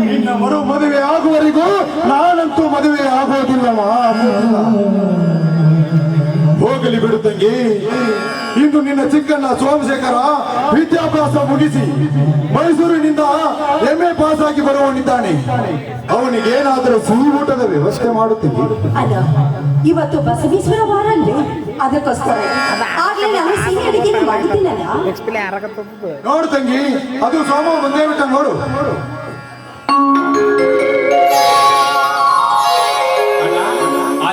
ನಿನ್ನ ಮರು ಮದುವೆ ಆಗುವವರೆಗೂ ನಾನಂತೂ ಮದುವೆ ಆಗೋದಿಲ್ಲವ. ಹೋಗಲಿ ಬಿಡು ತಂಗಿ. ಇಂದು ನಿನ್ನ ಚಿಕ್ಕಣ್ಣ ಸೋಮಶೇಖರ ವಿದ್ಯಾಭ್ಯಾಸ ಮುಗಿಸಿ ಮೈಸೂರಿನಿಂದ ಎಂ ಎ ಪಾಸ್ ಆಗಿ ಬರುವವನಿದ್ದಾನೆ. ಅವನಿಗೆ ಏನಾದರೂ ಸಿಹಿ ಊಟದ ವ್ಯವಸ್ಥೆ ಮಾಡುತ್ತೀನಿ ಇವತ್ತು ಬಸವೇಶ್ವರ ವಾರ ಅಲ್ಲೇ ಅದಕ್ಕೋಸ್ಕರ. ನೋಡು ತಂಗಿ ಅದು ಸೋಮ ಬಂದೇ ಬಿಟ್ಟ ನೋಡು.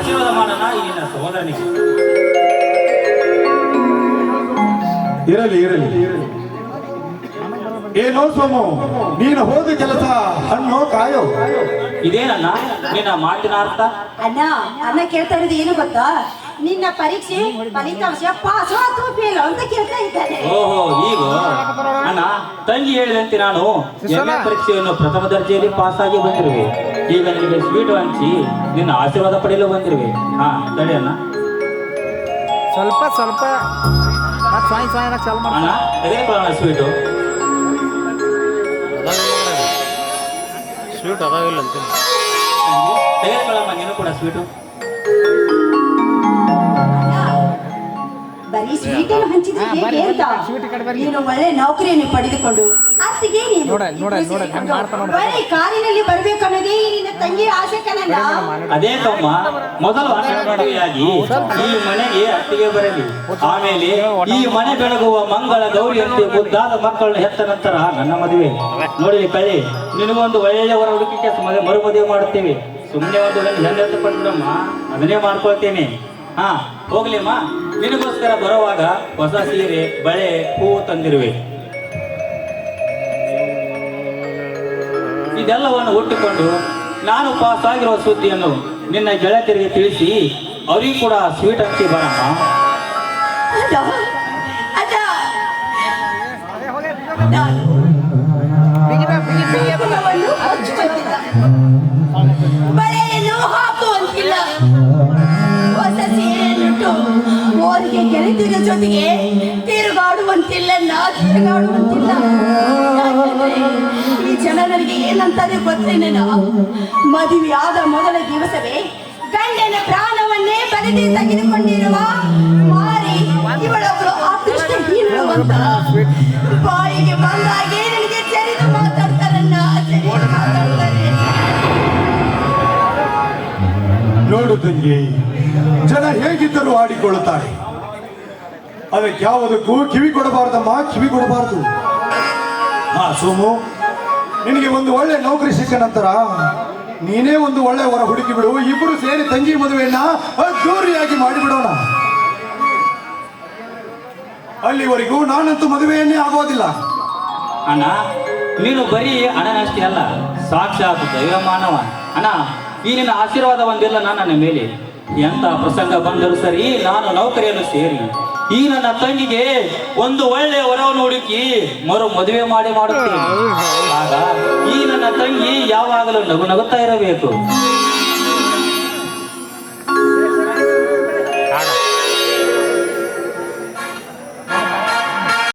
ಆಶೀರ್ವಾದ ಮಾಡೋಣ ಈ ನಿನ್ನ ಸಹೋದರನಿಗೆ ಇರಲಿ ಇರಲಿ. ಏನೋ ಸೋಮು ನೀನು ಹೋದ ಕೆಲಸ ಹಣ್ಣು ಕಾಯೋ? ಇದೇನಲ್ಲ ನಿನ್ನ ಮಾತಿನ ಅರ್ಥ? ಅಣ್ಣ ಅಣ್ಣ ಕೇಳ್ತಾ ಇರೋದು ಏನು ಗೊತ್ತಾ? ನಿನ್ನ ಪರೀಕ್ಷೆ ಫಲಿತಾಂಶ ಪಾಸ್ ಅಥವಾ ಫೇಲ್ ಅಂತ ಕೇಳ್ತಾ ಇದ್ದಾನೆ. ಓಹೋ ಈಗ ಅಣ್ಣ ತಂಗಿ ಹೇಳಿದಂತೆ ನಾನು ಎಲ್ಲ ಪರೀಕ್ಷೆಯನ್ನು ಪ್ರಥಮ ದರ್ಜೆಯಲ್ಲಿ ಪಾಸ್ ಆಗಿ ಬಂದಿರುವೆ. ಈಗ ನಿಮಗೆ ಸ್ವೀಟ್ ಹಂಚಿ ನಿನ್ನ ಆಶೀರ್ವಾದ ಪಡೆಯಲು ಬಂದಿರುವೆ. ಹಾ ತಡಿ ಅಣ್ಣ. ಸ್ವಲ್ಪ ಸ್ವಲ್ಪ. ಸ್ವಾಯ್ ಸ್ವಾಯ್ ಚಾಲು ಅಣ್ಣ ಮಾಡ್ತಾನೆ ತೆಗೆದುಕೊಳ್ಳೋಣ ಸ್ವೀಟು ಸ್ವೀಟ್ ಅದಾಗಿಲ್ಲ ಅಂತ. ತೆಗೆದುಕೊಳ್ಳಮ್ಮ ನೀನು ಕೂಡ ಸ್ವೀಟು ಬರೀ ಸ್ವೀಟ್ ಹಂಚಿದ್ರೆ. ನೀನು ಒಳ್ಳೆ ನೌಕರಿಯನ್ನು ಪಡೆದುಕೊಂಡು ಅತ್ತಿಗೆ ನೀನು. ಬರೀ ಕಾರಿನಲ್ಲಿ ಬರ್ಬೇಕು ಅನ್ನೋದೇ ನಿನ್ನ ತಂಗಿ ಆಸೆ ಅದೇ ತಮ್ಮ ಮೊದಲು ಮದುವೆಯಾಗಿ ಈ ಮನೆಗೆ ಅತ್ತಿಗೆ ಬರಲಿ. ಆಮೇಲೆ ಈ ಮನೆ ಬೆಳಗುವ ಮಂಗಳ ಗೌರಿಯಂತೆ ಮುದ್ದಾದ ಮಕ್ಕಳನ್ನ ಹೆತ್ತ ನಂತರ ನನ್ನ ಮದುವೆ. ನೋಡಿ ಕಳಿ ನಿನಗೊಂದು ಒಳ್ಳೆಯವರ ಮದುವೆ ಮರು ಮದುವೆ ಮಾಡುತ್ತೇವೆ. ಸುಮ್ಮನೆ ಒಂದು ಹೆಂಡತಿ ಪಟ್ಬಿಡಮ್ಮ ಅದನ್ನೇ ಮಾಡ್ಕೊಳ್ತೇನೆ. ಹಾ ಹೋಗ್ಲಿಮ್ಮ ನಿನಗೋಸ್ಕರ ಬರುವಾಗ ಹೊಸ ಸೀರೆ ಬಳೆ ಹೂವು ತಂದಿರುವೆ. ಇದೆಲ್ಲವನ್ನು ಒಟ್ಟುಕೊಂಡು ನಾನು ಪಾಸ್ ಆಗಿರುವ ಸುದ್ದಿಯನ್ನು ನಿನ್ನ ಗೆಳತಿಯರಿಗೆ ತಿಳಿಸಿ ಅವರಿಗೂ ಕೂಡ ಸ್ವೀಟ್ ಹಚ್ಚಿ ಬರಮ್ಮ ಹೊಸ ಸೀರೆಯನ್ನುಟ್ಟು ಓದಿಗೆ ಜೊತೆಗೆ ತಿರುಗಾಡುವಂತಿಲ್ಲ ನಾ ತಿರುಗಾಡುವಂತಿಲ್ಲ. ಜನ ನನಗೆ ಏನಂತಾರೆ ಗೊತ್ತೇನೇನ ಮದುವೆ ಆದ ಮೊದಲ ದಿವಸವೇ ಗಂಡನ ಪ್ರಾಣವನ್ನೇ ಬಲಿಗೆ ತೆಗೆದುಕೊಂಡಿರುವ ಮಾರಿ ಇವಳೊಬ್ಬರು ಅದೃಷ್ಟ ಅಂತ ಬಾಯಿಗೆ ಬಂದಾಗೆ ನನಗೆ ಚರಿದು ಮಾತಾಡ್ತಾರನ್ನ ನೋಡು ತಂಗಿ ಜನ ಹೇಗಿದ್ದರೂ ಆಡಿಕೊಳ್ಳುತ್ತಾರೆ. ಅದಕ್ಕೆ ಯಾವುದಕ್ಕೂ ಕಿವಿ ಕೊಡಬಾರ್ದಮ್ಮ ಕಿವಿ ಕೊಡಬಾರದು. ಹಾ, ಸೋಮು. ನಿನಗೆ ಒಂದು ಒಳ್ಳೆ ನೌಕರಿ ಸಿಕ್ಕ ನಂತರ ನೀನೇ ಒಂದು ಒಳ್ಳೆ ಹೊರ ಹುಡುಕಿ ಬಿಡು. ಇಬ್ಬರು ಸೇರಿ ತಂಗಿ ಮದುವೆಯನ್ನ ಅದ್ದೂರಿಯಾಗಿ ಮಾಡಿಬಿಡೋಣ. ಅಲ್ಲಿವರೆಗೂ ನಾನಂತೂ ಮದುವೆಯನ್ನೇ ಆಗೋದಿಲ್ಲ. ಅಣ್ಣ, ನೀನು ಬರೀ ಅಣ್ಣನಷ್ಟೇ ಅಲ್ಲ, ಸಾಕ್ಷಾತ್ ದೈವ ಮಾನವ ಅಣ್ಣ, ಈ ನಿನ್ನ ಆಶೀರ್ವಾದ ಒಂದಿಲ್ಲ ನನ್ನ ಮೇಲೆ. ಎಂತ ಪ್ರಸಂಗ ಬಂದರೂ ಸರಿ, ನಾನು ನೌಕರಿಯನ್ನು ಸೇರಿ. ಈ ನನ್ನ ತಂಗಿಗೆ ಒಂದು ಒಳ್ಳೆಯ ವರವನ್ನು ಹುಡುಕಿ ಮರು ಮದುವೆ ಮಾಡಿ ಮಾಡುತ್ತೇನೆ. ಆಗ ಈ ನನ್ನ ತಂಗಿ ಯಾವಾಗಲೂ ನಗು ನಗುತ್ತಾ ಇರಬೇಕು.